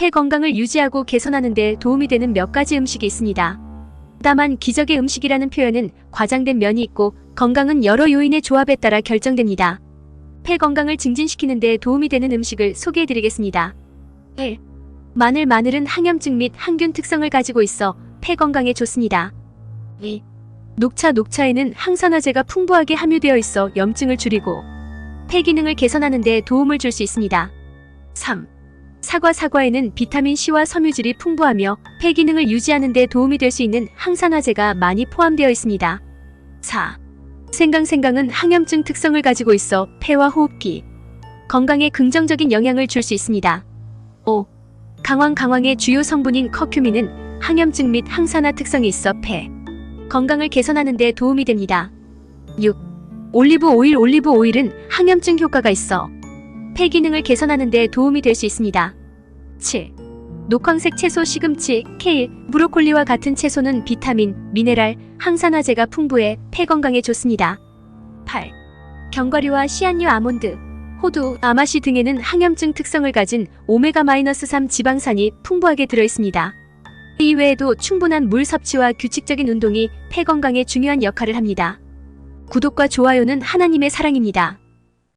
폐 건강을 유지하고 개선하는 데 도움이 되는 몇 가지 음식이 있습니다. 다만 기적의 음식이라는 표현은 과장된 면이 있고 건강은 여러 요인의 조합에 따라 결정됩니다. 폐 건강을 증진시키는 데 도움이 되는 음식을 소개해 드리겠습니다. 1. 마늘 마늘은 항염증 및 항균 특성을 가지고 있어 폐 건강에 좋습니다. 2. 녹차 녹차에는 항산화제가 풍부하게 함유되어 있어 염증을 줄이고 폐 기능을 개선하는 데 도움을 줄 수 있습니다. 3. 사과 사과에는 비타민 C와 섬유질이 풍부하며 폐 기능을 유지하는 데 도움이 될 수 있는 항산화제가 많이 포함되어 있습니다. 4. 생강 생강은 항염증 특성을 가지고 있어 폐와 호흡기 건강에 긍정적인 영향을 줄 수 있습니다. 5. 강황 강황의 주요 성분인 커큐민은 항염증 및 항산화 특성이 있어 폐 건강을 개선하는 데 도움이 됩니다. 6. 올리브 오일 올리브 오일은 항염증 효과가 있어 폐 기능을 개선하는 데 도움이 될 수 있습니다. 7. 녹황색 채소 시금치, 케일, 브로콜리와 같은 채소는 비타민, 미네랄, 항산화제가 풍부해 폐 건강에 좋습니다. 8. 견과류와 씨앗류 아몬드, 호두, 아마시 등에는 항염증 특성을 가진 오메가-3 지방산이 풍부하게 들어 있습니다. 이 외에도 충분한 물 섭취와 규칙적인 운동이 폐 건강에 중요한 역할을 합니다. 구독과 좋아요는 하나님의 사랑입니다.